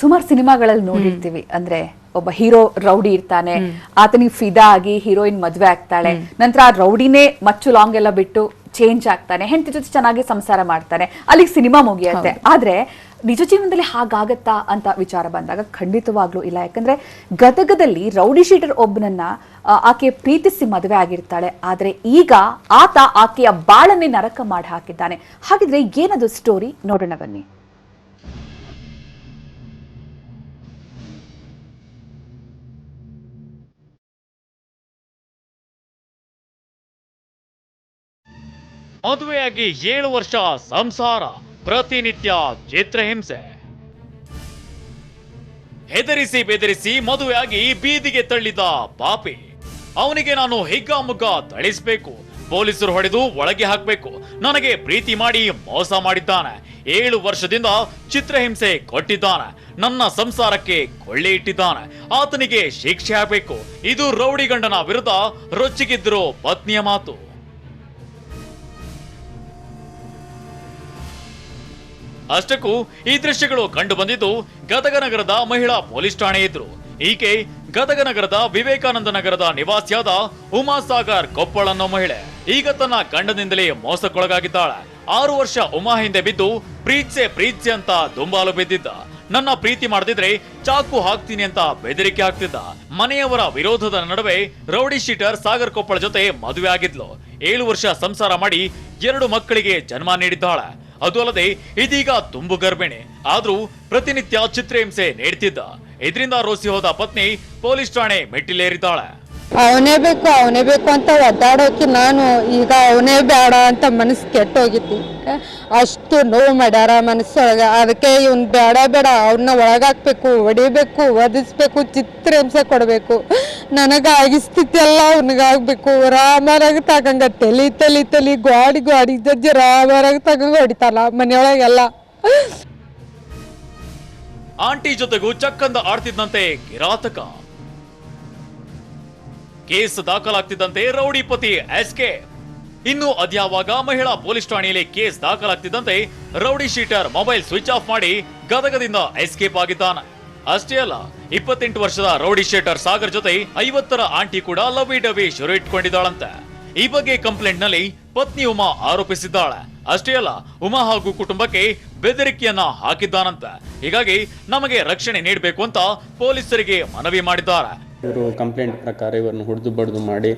ಸುಮಾರು ಸಿನಿಮಾಗಳಲ್ಲಿ ನೋಡಿರ್ತೀವಿ. ಅಂದ್ರೆ ಒಬ್ಬ ಹೀರೋ ರೌಡಿ ಇರ್ತಾನೆ. ಆತನಿಗೆ ಫಿದಾ ಆಗಿ ಹೀರೋಯಿನ್ ಮದ್ವೆ ಆಗ್ತಾಳೆ. ನಂತರ ಆ ರೌಡಿನೇ ಮಚ್ಚು ಲಾಂಗ್ ಎಲ್ಲ ಬಿಟ್ಟು ಚೇಂಜ್ ಆಗ್ತಾನೆ. ಹೆಂಡತಿ ಜೊತೆ ಚೆನ್ನಾಗಿ ಸಂಸಾರ ಮಾಡ್ತಾನೆ. ಅಲ್ಲಿಗೆ ಸಿನಿಮಾ ಮುಗಿಯುತ್ತೆ. ಆದ್ರೆ ನಿಜ ಜೀವನದಲ್ಲಿ ಹಾಗಾಗತ್ತಾ ಅಂತ ವಿಚಾರ ಬಂದಾಗ ಖಂಡಿತವಾಗ್ಲೂ ಇಲ್ಲ. ಯಾಕಂದ್ರೆ ಗದಗದಲ್ಲಿ ರೌಡಿ ಶೀಟರ್ ಒಬ್ಬನನ್ನ ಆಕೆ ಪ್ರೀತಿಸಿ ಮದುವೆ ಆಗಿರ್ತಾಳೆ. ಆದ್ರೆ ಈಗ ಆತ ಆಕೆಯ ಬಾಳನ್ನೇ ನರಕ ಮಾಡಿ ಹಾಕಿದ್ದಾನೆ. ಹಾಗಿದ್ರೆ ಏನದು ಸ್ಟೋರಿ ನೋಡೋಣ ಬನ್ನಿ. ಮದುವೆಯಾಗಿ ಏಳು ವರ್ಷ ಸಂಸಾರ, ಪ್ರತಿನಿತ್ಯ ಚಿತ್ರಹಿಂಸೆ ಹೆದರಿಸಿ ಬೆದರಿಸಿ ಮದುವೆಯಾಗಿ ಬೀದಿಗೆ ತಳ್ಳಿದ ಪಾಪಿ. ಅವನಿಗೆ ನಾನು ಹಿಗ್ಗಾಮುಗ್ಗ ತಳಿಸಬೇಕು ಪೊಲೀಸರು ಹೊಡೆದು ಒಳಗೆ ಹಾಕಬೇಕು. ನನಗೆ ಪ್ರೀತಿ ಮಾಡಿ ಮೋಸ ಮಾಡಿದ್ದಾನೆ. ಏಳು ವರ್ಷದಿಂದ ಚಿತ್ರಹಿಂಸೆ ಕೊಟ್ಟಿದ್ದಾನೆ. ನನ್ನ ಸಂಸಾರಕ್ಕೆ ಕೊಳ್ಳೆ ಇಟ್ಟಿದ್ದಾನೆ. ಆತನಿಗೆ ಶಿಕ್ಷೆ ಆಗಬೇಕು ಇದು ರೌಡಿ ಗಂಡನ ವಿರುದ್ಧ ರೊಚ್ಚಿಗಿದ್ದಿರೋ ಪತ್ನಿಯ ಮಾತು. ಅಷ್ಟಕ್ಕೂ ಈ ದೃಶ್ಯಗಳು ಕಂಡು ಬಂದಿದ್ದು ಗದಗ ನಗರದ ಮಹಿಳಾ ಪೊಲೀಸ್ ಠಾಣೆ ಇದ್ರು ಈಕೆ ಗದಗ ನಗರದ ವಿವೇಕಾನಂದ ನಗರದ ನಿವಾಸಿಯಾದ ಉಮಾಸಾಗರ್ ಕೊಪ್ಪಳ ಅನ್ನೋ ಮಹಿಳೆ. ಈಗ ತನ್ನ ಗಂಡನಿಂದಲೇ ಮೋಸಕ್ಕೊಳಗಾಗಿದ್ದಾಳೆ. ಆರು ವರ್ಷ ಉಮಾ ಹಿಂದೆ ಬಿದ್ದು ಪ್ರೀತ್ಸೆ ಪ್ರೀತ್ಸೆ ಅಂತ ದುಂಬಾಲು ಬಿದ್ದಿದ್ದ. ನನ್ನ ಪ್ರೀತಿ ಮಾಡದಿದ್ರೆ ಚಾಕು ಹಾಕ್ತೀನಿ ಅಂತ ಬೆದರಿಕೆ ಹಾಕ್ತಿದ್ದ. ಮನೆಯವರ ವಿರೋಧದ ನಡುವೆ ರೌಡಿ ಶೀಟರ್ ಸಾಗರ್ ಕೊಪ್ಪಳ ಜೊತೆ ಮದುವೆ ಆಗಿದ್ಲು. ಏಳು ವರ್ಷ ಸಂಸಾರ ಮಾಡಿ ಎರಡು ಮಕ್ಕಳಿಗೆ ಜನ್ಮ ನೀಡಿದ್ದಾಳೆ. ಅದು ಅಲ್ಲದೆ ಇದೀಗ ತುಂಬು ಗರ್ಭಿಣಿ. ಆದ್ರೂ ಪ್ರತಿನಿತ್ಯ ಚಿತ್ರಹಿಂಸೆ ನೀಡ್ತಿದ್ದ. ಇದರಿಂದ ರೋಸಿ ಹೋದ ಪತ್ನಿ ಪೊಲೀಸ್ ಠಾಣೆ ಮೆಟ್ಟಿಲೇರಿದ್ದಾಳೆ. ಅವನೇ ಬೇಕು ಅವನೇ ಬೇಕು ಅಂತ ಒದ್ದಾಡೋಕೆ ನಾನು ಈಗ ಅವನೇ ಬೇಡ ಅಂತ ಮನಸ್ಸು ಕೆಟ್ಟೋಗಿತ್ತು. ಅಷ್ಟು ನೋವು ಮಾಡ್ಯಾರ ಮನಸ್ಸೊಳಗೆ. ಅದಕ್ಕೆ ಇವ್ನು ಬೇಡ ಬೇಡ. ಅವನ್ನ ಒಳಗಾಕ್ಬೇಕು, ಹೊಡಿಬೇಕು ಒದಿಸ್ಬೇಕು ಚಿತ್ರಹಿಂಸೆ ಕೊಡಬೇಕು. ನನಗೆ ಸ್ಥಿತಿ ಎಲ್ಲ ಅವನಿಗಾಗಬೇಕು. ರಾಮರಾಗ ತಗಂಗ ತಲಿ ತಲಿ ತಲಿ ಗಾಡಿ ಗಾಡಿ ಜಜ್ಜಿ ರಾಮರಾಗ ತಗಂಗ ಹೊಡಿತಾನ ಮನೆಯೊಳಗೆಲ್ಲ. ಆಂಟಿ ಜೊತೆಗೂ ಚಕ್ಕಂದ ಆಡ್ತಿದ್ದಂತೆ ಕಿರಾತಕ. ಕೇಸ್ ದಾಖಲಾಗ್ತಿದ್ದಂತೆ ರೌಡಿ ಪತಿ ಎಸ್ಕೆ. ಇನ್ನು ಅದ್ಯಾವಾಗ ಮಹಿಳಾ ಪೊಲೀಸ್ ಠಾಣೆಯಲ್ಲಿ case ದಾಖಲಾಗ್ತಿದ್ದಂತೆ rowdy sheeter mobile switch off ಮಾಡಿ ಗದಗದಿಂದ ಎಸ್ಕೇಪ್ ಆಗಿದ್ದಾನೆ ಅಷ್ಟೇ ಅಲ್ಲ, ಇಪ್ಪತ್ತೆಂಟು ವರ್ಷದ ರೌಡಿ ಶೇಟರ್ ಸಾಗರ್ ಜೊತೆ ಐವತ್ತರ ಆಂಟಿ ಕೂಡ ಲವಿ ಡವಿ ಶುರು ಇಟ್ಕೊಂಡಿದ್ದಾಳಂತೆ. ಈ ಬಗ್ಗೆ ಕಂಪ್ಲೇಂಟ್ನಲ್ಲಿ ಪತ್ನಿ ಉಮಾ ಆರೋಪಿಸಿದ್ದಾಳೆ. ಅಷ್ಟೇ ಅಲ್ಲ, ಉಮಾ ಹಾಗೂ ಕುಟುಂಬಕ್ಕೆ ಬೆದರಿಕೆಯನ್ನ ಹಾಕಿದ್ದಾನಂತೆ. ಹೀಗಾಗಿ ನಮಗೆ ರಕ್ಷಣೆ ನೀಡಬೇಕು ಅಂತ ಪೊಲೀಸರಿಗೆ ಮನವಿ ಮಾಡಿದ್ದಾರೆ. ಇವರು ಕಂಪ್ಲೇಂಟ್ ಪ್ರಕಾರ ಇವರನ್ನು ಹೊಡೆದು ಬಡಿದು ಮಾಡಿ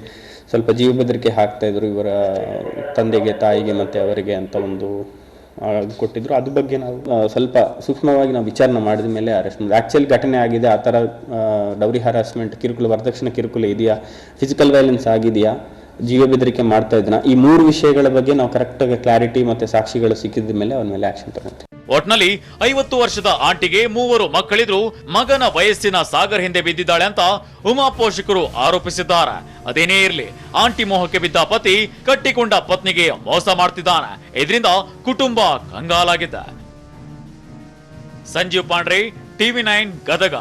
ಸ್ವಲ್ಪ ಜೀವ ಬೆದರಿಕೆ ಹಾಕ್ತಾ ಇದ್ರು ಇವರ ತಂದೆಗೆ, ತಾಯಿಗೆ ಮತ್ತು ಅವರಿಗೆ ಅಂತ ಒಂದು ಕೊಟ್ಟಿದ್ರು. ಅದ್ರ ಬಗ್ಗೆ ನಾವು ಸ್ವಲ್ಪ ಸೂಕ್ಷ್ಮವಾಗಿ ನಾವು ವಿಚಾರಣೆ ಮಾಡಿದ ಮೇಲೆ ಅರೆಸ್ಟ್ ಮಾಡಿದ್ವಿ ಆ್ಯಕ್ಚುಲಿ ಘಟನೆ ಆಗಿದೆ, ಆ ಥರ ಡೌರಿ ಹರಾಸ್ಮೆಂಟ್ ಕಿರುಕುಳ, ವರದಕ್ಷಿಣೆ ಕಿರುಕುಲ ಇದೆಯಾ? ಫಿಸಿಕಲ್ ವೈಲೆನ್ಸ್ ಆಗಿದೆಯಾ? ಜೀವ ಬೆದರಿಕೆ ಮಾಡ್ತಾ ಇದ್ನ? ಈ ಮೂರು ವಿಷಯಗಳ ಬಗ್ಗೆ ನಾವು ಕರೆಕ್ಟಾಗಿ ಕ್ಲಾರಿಟಿ ಮತ್ತು ಸಾಕ್ಷಿಗಳು ಸಿಕ್ಕಿದ ಮೇಲೆ ಅವನ ಮೇಲೆ ಆ್ಯಕ್ಷನ್ ತಗೊಂತೀವಿ. ಒಟ್ನಲ್ಲಿ ಐವತ್ತು ವರ್ಷದ ಆಂಟಿಗೆ ಮೂವರು ಮಕ್ಕಳಿದ್ರು ಮಗನ ವಯಸ್ಸಿನ ಸಾಗರ್ ಹಿಂದೆ ಬಿದ್ದಿದ್ದಾಳೆ ಅಂತ ಉಮಾ ಪೋಷಕರು ಆರೋಪಿಸಿದ್ದಾರೆ. ಅದೇನೇ ಇರಲಿ, ಆಂಟಿ ಮೋಹಕ್ಕೆ ಬಿದ್ದ ಪತಿ ಕಟ್ಟಿಕೊಂಡ ಪತ್ನಿಗೆ ಮೋಸ ಮಾಡ್ತಿದ್ದಾನೆ. ಇದರಿಂದ ಕುಟುಂಬ ಕಂಗಾಲಾಗಿದ್ದ ಸಂಜೀವ್ ಪಾಂಡ್ರೆ, ಟಿವಿ ನೈನ್ ಗದಗ.